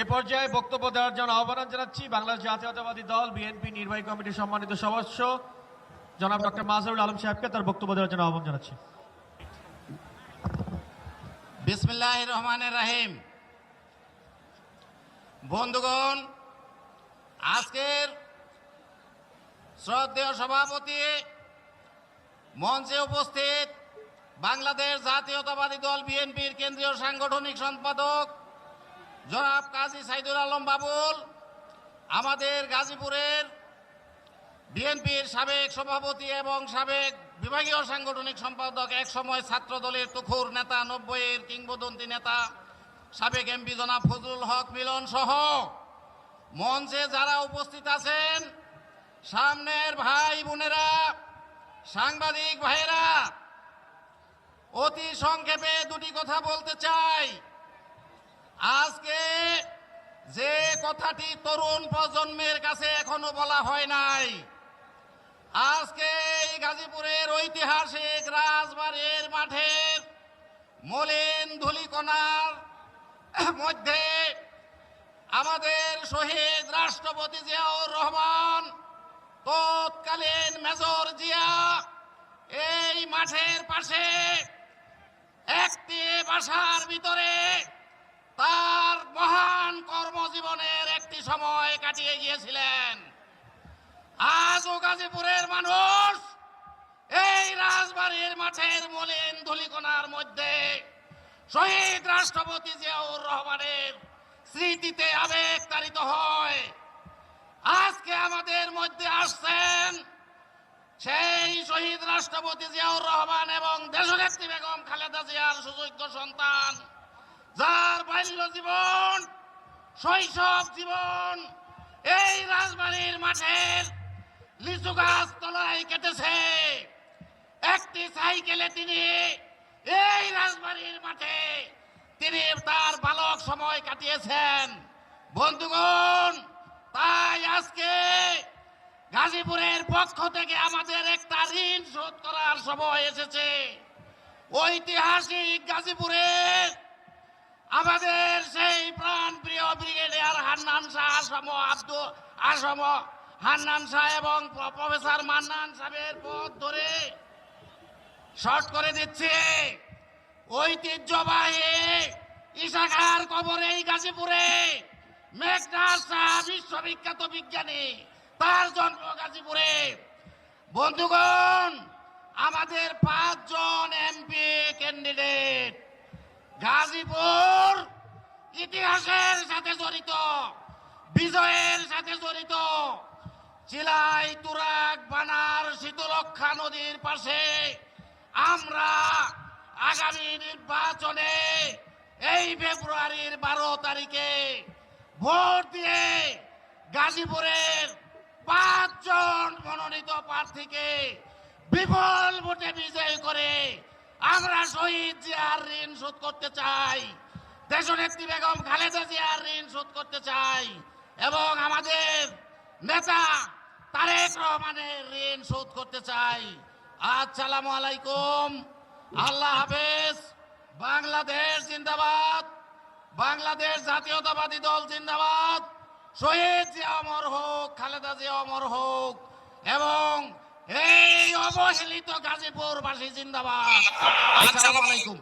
এ পর্যায়ে বক্তব্য দেওয়ার জন্য আহ্বান জানাচ্ছি বাংলাদেশ জাতীয়তাবাদী দল, বিএনপি, নির্বাহী কমিটির সম্মানিত সদস্য। জনাব ডক্টর মাজহারুল আলম সাহেবকে তার বক্তব্য দেওয়ার জন্য আহ্বান জানাচ্ছি। বিসমিল্লাহ রহমানের রাহিম। বন্ধুগণ, আজকের শ্রদ্ধেয় সভাপতি মঞ্চে উপস্থিত বাংলাদেশ জাতীয়তাবাদী দল, বিএনপির কেন্দ্রীয় সাংগঠনিক সম্পাদক জনাব কাজী সাইদুল আলম বাবুল, আমাদের গাজীপুরের বিএনপির সাবেক সভাপতি এবং সাবেক বিভাগীয় সাংগঠনিক সম্পাদক এক সময় ছাত্র দলের তুখুর নেতা, নব্বইয়ের কিংবদন্তি নেতা, সাবেক এমপি জনাব ফজলুল হক মিলন সহ মঞ্চে যারা উপস্থিত আছেন, সামনের ভাই বোনেরা, সাংবাদিক ভাইয়েরা, অতি সংক্ষেপে দুটি কথা বলতে চাই আজকে যে কথাটি তরুণ প্রজন্মের কাছে এখনও বলা হয় নাই। আজকে এই গাজীপুরের ঐতিহাসিক রাজবাড়ির মাঠের মলিন ধুলিকণার মধ্যে আমাদের শহীদ রাষ্ট্রপতি জিয়াউর রহমান, তৎকালীন মেজর জিয়া এই মাঠের পাশে একটি বাসার ভিতরে সময় কাটিয়ে গিয়েছিলেন। আজও গাজীপুরের মানুষ এই রাজবাড়ির মাঠের মলিন ধুলিকোনার মধ্যে শহীদ রাষ্ট্রপতি জিয়াউর রহমানের স্মৃতিতে আবেগ তাড়িত হয়। আজকে আমাদের মধ্যে আসছেন সেই শহীদ রাষ্ট্রপতি জিয়াউর রহমান এবং দেশনেত্রী বেগম খালেদা জিয়ার সুযোগ্য সন্তান, যার বাল্য জীবন শৈশব জীবন এই রাজবাড়ির মাঠের লিচু গাছ তলায় কেটেছে। একটি সাইকেলে তিনি এই রাজবাড়ির মাঠে তিনি তার বালক সময় কাটিয়েছেন। বন্ধুগণ, তাই আজকে গাজীপুরের পক্ষ থেকে আমাদের একটা ঋণ শোধ করার সময় এসেছে। ঐতিহাসিক গাজীপুরের হান্নান শাহ, আসম আব্দুল আসম হান্নান শাহ এবং প্রফেসর মান্নান সাহেবের পথ ধরে শর্ট করে দিচ্ছে। ঐতিহ্যবাহী ইশাখার কবরে এই গাজীপুরে মেঘনাথ শাহ, বিশ্ববিখ্যাত বিজ্ঞানী, তার জন্ম গাজীপুরে। বন্ধুগণ, আমাদের পাঁচজন এমপি ক্যান্ডিডেট গাজীপুর ইতিহাসের সাথে জড়িত, বিজয়ের সাথে জড়িত, চিলাই তুরাক বানার শীতলক্ষা নদীর পাশে আমরা আগামী নির্বাচনে এই ফেব্রুয়ারির বারো তারিখে ভোট দিয়ে গাজীপুরের পাঁচজন মনোনীত প্রার্থীকে বিপুল ভোটে বিজয় করে আমরা শহীদ জিয়ার ঋণ শোধ করতে চাই। দেশনেত্রী বেগম খালেদা জিয়ার ঋণ শোধ করতে চাই এবং আমাদের নেতা তারেক রহমানের ঋণ শোধ করতে চাই। আসসালামু আলাইকুম। আল্লাহ হাফেজ। বাংলাদেশ জিন্দাবাদ। বাংলাদেশ জাতীয়তাবাদী দল জিন্দাবাদ। শহীদ জিয়া অমর হোক, খালেদা জিয়া অমর হোক এবং এই অবহেলিত গাজীপুরবাসী জিন্দাবাদ। আসসালামু আলাইকুম।